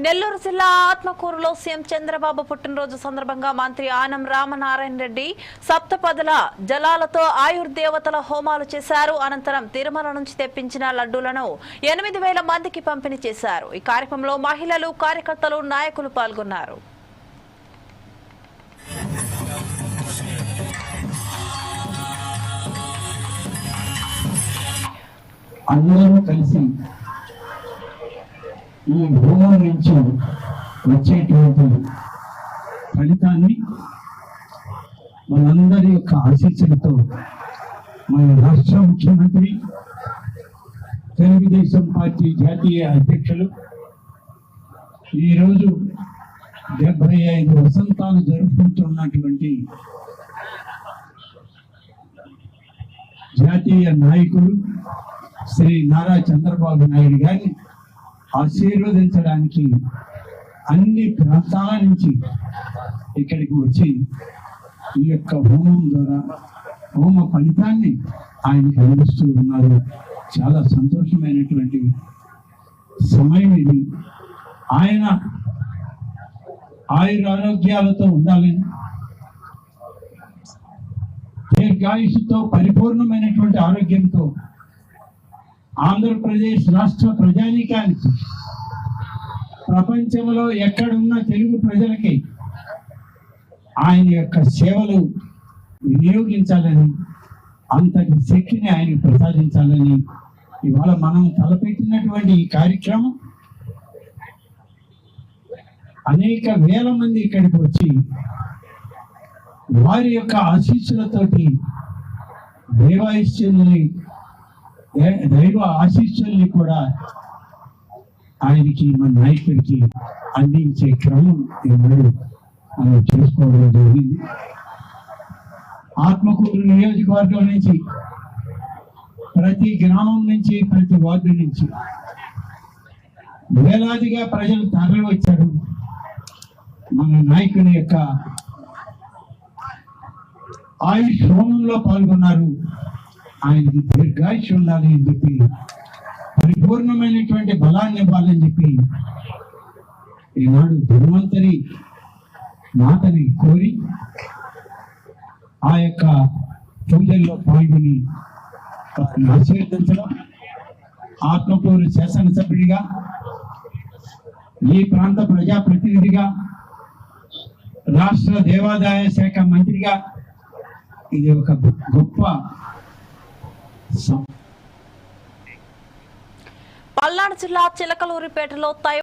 నెల్లూరు జిల్లా ఆత్మకూరులో సీఎం చంద్రబాబు పుట్టినరోజు సందర్భంగా మంత్రి ఆనం రామనారాయణ రెడ్డి సప్తపదుల జలాలతో ఆయుర్దేవతల హోమాలు చేశారు. అనంతరం తిరుమల నుంచి తెప్పించిన లడ్డూలను ఎనిమిది వేల మందికి పంపిణీ చేశారు. ఈ కార్యక్రమంలో మహిళలు కార్యకర్తలు నాయకులు పాల్గొన్నారు. అందరం కలిసి ఈ భూమి నుంచి వచ్చేటువంటి ఫలితాన్ని మనందరి యొక్క ఆశీస్సులతో మన రాష్ట్ర ముఖ్యమంత్రి తెలుగుదేశం పార్టీ జాతీయ అధ్యక్షులు ఈరోజు డెబ్బై ఐదు వసంతాలు జరుపుకుంటున్నటువంటి జాతీయ నాయకులు శ్రీ నారా చంద్రబాబు నాయుడు గారిని ఆశీర్వదించడానికి అన్ని ప్రాంతాల నుంచి ఇక్కడికి వచ్చి ఈ యొక్క హోమం ద్వారా హోమ ఫలితాన్ని ఆయనకి అందిస్తూ ఉన్నారు. చాలా సంతోషమైనటువంటి సమయం ఇది. ఆయన ఆయుర ఆరోగ్యాలతో ఉండాలని దీర్ఘాయుషుతో పరిపూర్ణమైనటువంటి ఆరోగ్యంతో ఆంధ్రప్రదేశ్ రాష్ట్ర ప్రజానీకానికి ప్రపంచంలో ఎక్కడున్న తెలుగు ప్రజలకి ఆయన యొక్క సేవలు వినియోగించాలని అంతటి శక్తిని ఆయన ప్రసాదించాలని ఇవాళ మనం తలపెట్టినటువంటి ఈ కార్యక్రమం. అనేక వేల మంది ఇక్కడికి వచ్చి వారి యొక్క ఆశీస్సులతోటి దైవాయిశ్చుల్ని దైవ ఆశీస్సుల్ని కూడా ఆయనకి మన నాయకుడికి అందించే క్రమం ఈనాడు మనం చేసుకోవడం జరిగింది. ఆత్మకూరు నియోజకవర్గం నుంచి ప్రతి గ్రామం నుంచి ప్రతి వార్డు నుంచి వేలాదిగా ప్రజలు తరలి వచ్చారు. మన నాయకుని యొక్క ఆయుష్ హోమంలో పాల్గొన్నారు. ఆయనకి దీర్ఘాయుష్ ఉండాలి అని చెప్పి పరిపూర్ణమైనటువంటి బలాన్ని ఇవ్వాలని చెప్పి ఈనాడు ధన్వంతరి మాతని కోరి ఆ యొక్క పూజల్లో పాల్గొని ఆశీర్వదించడం ఆత్మకూరు శాసనసభ్యుడిగా ఈ ప్రాంత ప్రజాప్రతినిధిగా రాష్ట్ర దేవాదాయ శాఖ మంత్రిగా ఇది ఒక గొప్ప పల్నాడు జిల్లా చిలకలూరిపేటలో తై